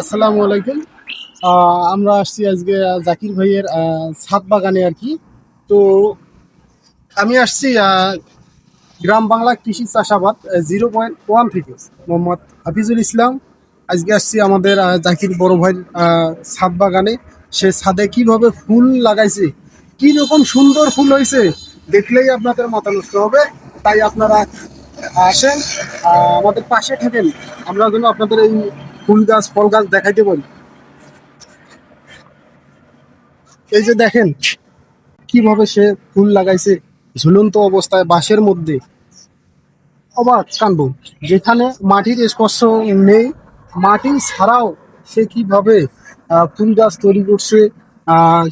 আসসালামু আলাইকুম। আমরা আসছি আজকে জাকির ভাইয়ের ছাদ বাগানে আর কি। তো আমি আসছি গ্রাম বাংলা কৃষি চাষাবাদ জিরো পয়েন্ট ওয়ান থেকে। মোহাম্মদ হাফিজুল ইসলাম, আজকে আসছি আমাদের জাকির বড় ভাইয়ের ছাদ বাগানে। সে ছাদে কীভাবে ফুল লাগাইছে, কি রকম সুন্দর ফুল হয়েছে দেখলেই আপনাদের মাথা নষ্ট হবে। তাই আপনারা আসেন আমাদের পাশে থাকেন। আমরা যেন আপনাদের এই ফুল গাছ, ফল গাছ দেখাইতে পারি? এই যে দেখেন, কীভাবে সে ফুল লাগাইছে, ঝুলন্ত অবস্থায় বাঁশের মধ্যে। অবাক কাণ্ড। যেখানে মাটির স্পর্শ নেই, মাটি ছাড়াও সে কীভাবে ফুল গাছ তৈরি করছে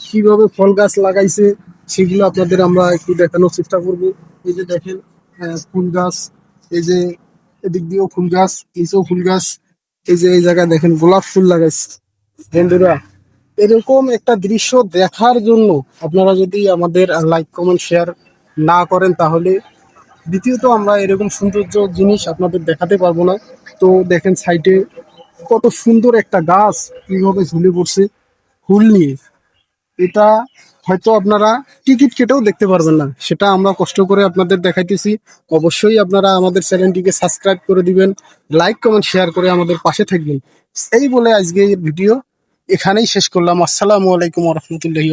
কীভাবে ফল গাছ লাগাইছে, সেগুলো আপনাদের আমরা একটু দেখানোর চেষ্টা করব। এই যে দেখেন ফুল গাছ, এই যে এদিক দিয়েও ফুল গাছ নিচেও ফুল গাছ এই যে এই জায়গায় দেখেন গোলাপ ফুল লাগাইছে। বন্ধুরা, এরকম একটা দৃশ্য দেখার জন্য আপনারা যদি আমাদের লাইক কমেন্ট শেয়ার না করেন তাহলে দ্বিতীয়ত আমরা এরকম সৌন্দর্য জিনিস আপনাদের দেখাতে পারব না। তো দেখেন সাইডে কত সুন্দর একটা গাছ কীভাবে ঝুলে পড়ছে, ফুল নিয়ে। এটা হয়তো আপনারা টিকিট কেটেও দেখতে পারবেন না। সেটা আমরা কষ্ট করে আপনাদের দেখাইতেছি। অবশ্যই আপনারা আমাদের চ্যানেলটিকে সাবস্ক্রাইব করে দিবেন, লাইক, কমেন্ট, শেয়ার করে আমাদের পাশে থাকবেন। এই বলে আজকে ভিডিও এখানেই শেষ করলাম। আসসালামু আলাইকুম রহমতুল্লাহি